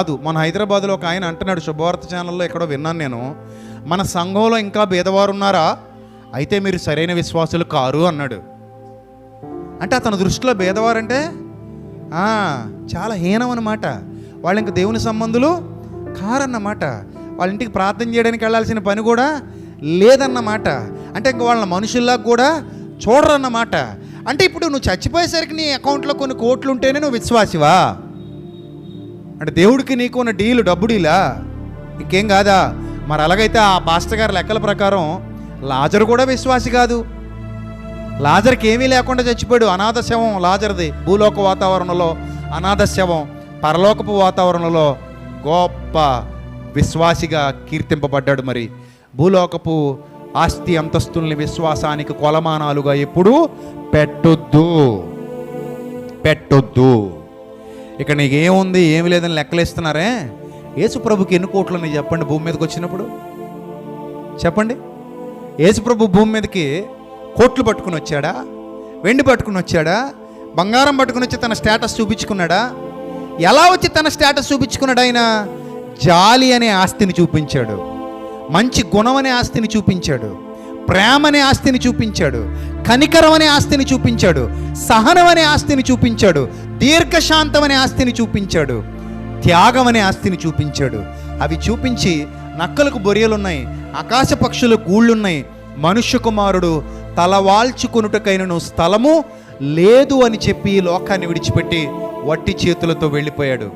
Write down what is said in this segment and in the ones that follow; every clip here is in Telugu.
కాదు. మన హైదరాబాద్లో ఒక ఆయన అంటున్నాడు శుభవార్త ఛానల్లో ఎక్కడో విన్నాను నేను. మన సంఘంలో ఇంకా భేదవారు ఉన్నారా? అయితే మీరు సరైన విశ్వాసులు కారు అన్నాడు. అంటే అతని దృష్టిలో భేదవారంటే? చాలా హీనం అన్నమాట వాళ్ళు ఇంక దేవుని సంబంధులు కారన్నమాట. వాళ్ళ ఇంటికి ప్రార్థన చేయడానికి వెళ్ళాల్సిన పని కూడా లేదన్నమాట. అంటే ఇంక వాళ్ళ మనుషుల్లా కూడా చూడరన్నమాట. అంటే ఇప్పుడు నువ్వు చచ్చిపోయేసరికి నీ అకౌంట్లో కొన్ని కోట్లు ఉంటేనే నువ్వు విశ్వాసివా? అంటే దేవుడికి నీకు ఉన్న డీలు డబ్బు డీలా? ఇంకేం కాదా? మరి అలాగైతే ఆ పాస్టర్ గారి లెక్కల ప్రకారం లాజరు కూడా విశ్వాసి కాదు. లాజర్కి ఏమీ లేకుండా చచ్చిపోయాడు. అనాథ శవం లాజర్ది. భూలోక వాతావరణంలో అనాథ శవం పరలోకపు వాతావరణంలో గొప్ప విశ్వాసిగా కీర్తింపబడ్డాడు మరి. భూలోకపు ఆస్తి అంతస్తుల్ని విశ్వాసానికి కొలమానాలుగా ఎప్పుడూ పెట్టొద్దు. పెట్టొద్దు. ఇక్కడ నీకు ఏముంది ఏమి లేదని లెక్కలేస్తున్నారే? యేసు ప్రభుకి ఎన్ని కోట్లు ఉన్నాయి చెప్పండి భూమి మీదకి వచ్చినప్పుడు? చెప్పండి. యేసుప్రభు భూమి మీదకి కోట్లు పట్టుకుని వచ్చాడా? వెండి పట్టుకుని వచ్చాడా? బంగారం పట్టుకుని వచ్చి తన స్టేటస్ చూపించుకున్నాడా? ఎలా వచ్చి తన స్టేటస్ చూపించుకున్నాడు ఆయన? జాలి అనే ఆస్తిని చూపించాడు. మంచి గుణం అనే ఆస్తిని చూపించాడు. ప్రేమ అనే ఆస్తిని చూపించాడు కనికరం అనే ఆస్తిని చూపించాడు సహనం అనే ఆస్తిని చూపించాడు దీర్ఘశాంతం అనే ఆస్తిని చూపించాడు త్యాగం అనే ఆస్తిని చూపించాడు. అవి చూపించి నక్కలకు బొరియలున్నాయి ఆకాశ పక్షులు గూళ్ళున్నాయి. మనుష్య కుమారుడు తలవాల్చుకొనుటకైనను స్థలము లేదు అని చెప్పి లోకాన్ని విడిచిపెట్టి వట్టి చేతులతో వెళ్ళిపోయాడు.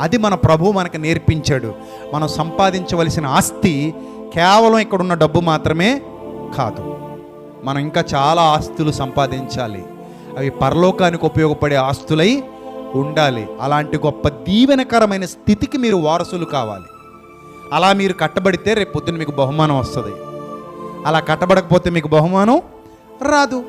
అది మన ప్రభు మనకు నేర్పించాడు. మనం సంపాదించవలసిన ఆస్తి కేవలం ఇక్కడ ఉన్న డబ్బు మాత్రమే కాదు. మనం ఇంకా చాలా ఆస్తులు సంపాదించాలి. అవి పరలోకానికి ఉపయోగపడే ఆస్తులై ఉండాలి. అలాంటి గొప్ప దీవెనకరమైన స్థితికి మీరు వారసులు కావాలి. అలా మీరు కట్టబడితే రేపు పొద్దున్న మీకు బహుమానం వస్తుంది. అలా కట్టబడకపోతే మీకు బహుమానం రాదు.